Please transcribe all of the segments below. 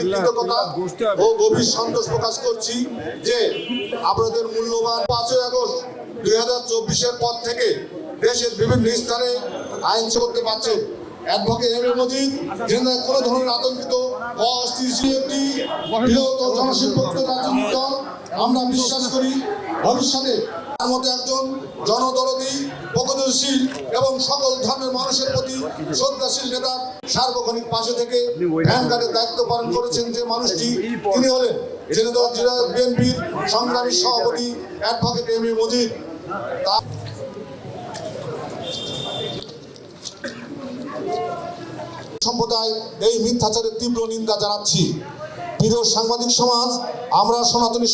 গভীর কৃতজ্ঞতা ও গভীর সন্তোষ প্রকাশ করছি যে আপনাদের মূল্যবান পাঁচই আগস্ট দুই হাজার চব্বিশের পর থেকে দেশের বিভিন্ন স্থানে আইন করতে পারছেন অ্যাডভোকেট এম এ মজিদ যেন কোনো ধরনের আতঙ্কিত অস্থির একটি রাজনৈতিক দল আমরা বিশ্বাস করি ভবিষ্যতে তার মতো একজন জনদরদী, প্রগতিশীল এবং সকল ধর্মের মানুষের প্রতি শ্রদ্ধাশীল নেতার সার্বক্ষণিক পাশে থেকে ভ্যানগার্ডের দায়িত্ব পালন করেছেন যে মানুষটি, তিনি হলেন জেনেদল জেলা বিএনপির সংগ্রামী সভাপতি অ্যাডভোকেট এম এ মজিদ। তার সম্প্রদায় এই মিথ্যাচারের তীব্র নিন্দা জানাচ্ছি। প্রিয় সাংবাদিক সমাজ, আমরা সনাতনী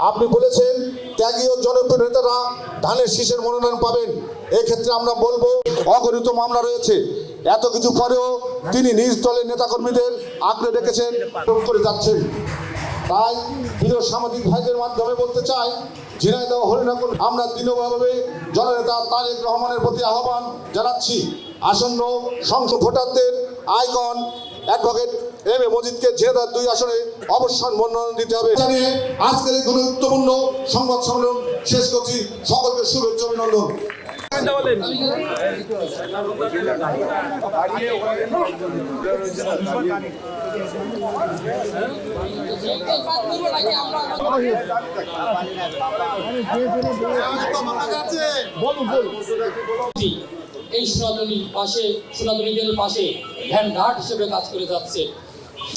আপনি বলেছেন ত্যাগী ও জনপ্রিয় নেতারা ধানের শীষের মনোনয়ন পাবেন। এক্ষেত্রে আমরা বলব অগণিত মামলা রয়েছে। এত কিছু পরেও তিনি নিজ দলের নেতাকর্মীদের আঁকড়ে রেখেছেন করে যাচ্ছেন। তাই প্রিয় সামাজিক ভাইদের মাধ্যমে বলতে চাই, ঝিনাইদহ হরিণাকুল, আমরা দৃঢ়ভাবে জননেতা তারেক রহমানের প্রতি আহ্বান জানাচ্ছি। আসন্ন সংসদ ভোটারদের আইকন অ্যাডভোকেট এম এ মজিদকে ঝিনাইদহ দুই আসনে অবসর মনোনয়ন দিতে হবে। জানিয়ে আজকের এই গুরুত্বপূর্ণ সংবাদ সম্মেলন শেষ করছি। সকলকে শুভেচ্ছা, অভিনন্দন। এই সনাতনীর পাশে সনাতনীদের পাশে ভ্যান ঘাট হিসেবে কাজ করে যাচ্ছে।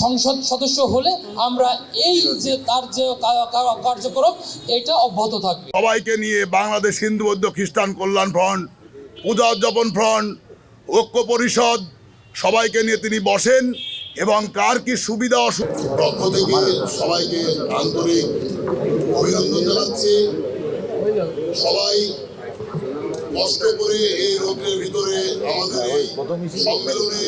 সংসদ সদস্য হলে আমরা এই যে তার যে কার্যক্রম এটা অব্যাহত থাকবে। সবাইকে নিয়ে বাংলাদেশ হিন্দু বৌদ্ধ খ্রিস্টান কল্যাণ ফ্রন্ট পূজা উদযাপন ফ্রন্ট ঐক্য পরিষদ সবাইকে নিয়ে তিনি বসেন এবং কার কি সুবিধা অসুবিধা পক্ষ থেকে সবাইকে আন্তরিক অভিনন্দন জানাচ্ছি। সবাই কষ্ট করে এই রোগের ভিতরে আমাদের এই সম্মেলনে